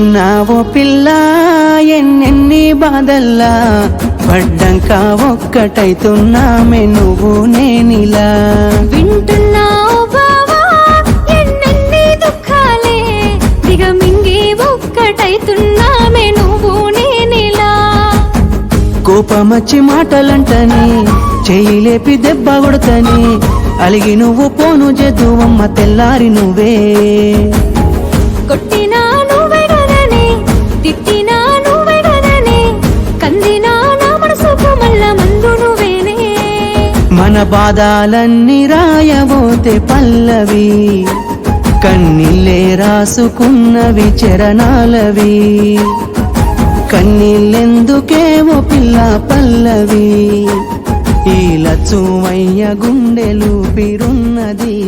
వింటున్నావో పిల్ల ఎన్నెన్ని బాధల్లా. పడ్డంక ఒక్కటైతున్నామే నువ్వు నేనిలా. వింటున్నావు బావా ఎన్నెన్ని దుఃఖాలే. దిగమింగి ఒక్కటైతున్నామే నువ్వు నేనిలా. కోపమచ్చి మాటలంటని చెయ్యి లేపి దెబ్బ కొడతని అలిగి నువ్వు పోను జదువమ్మ తెల్లారి నువ్వే. కందినా నా మల్ల మందు నువ్వేనే మన బాధాలన్నీ రాయబోతే పల్లవి కన్నీళ్ళే రాసుకున్నవి చరణాలవి కన్నీళ్ళెందుకేమో పిల్ల పల్లవి ఈ లచ్చువయ్య గుండెలు పిరున్నది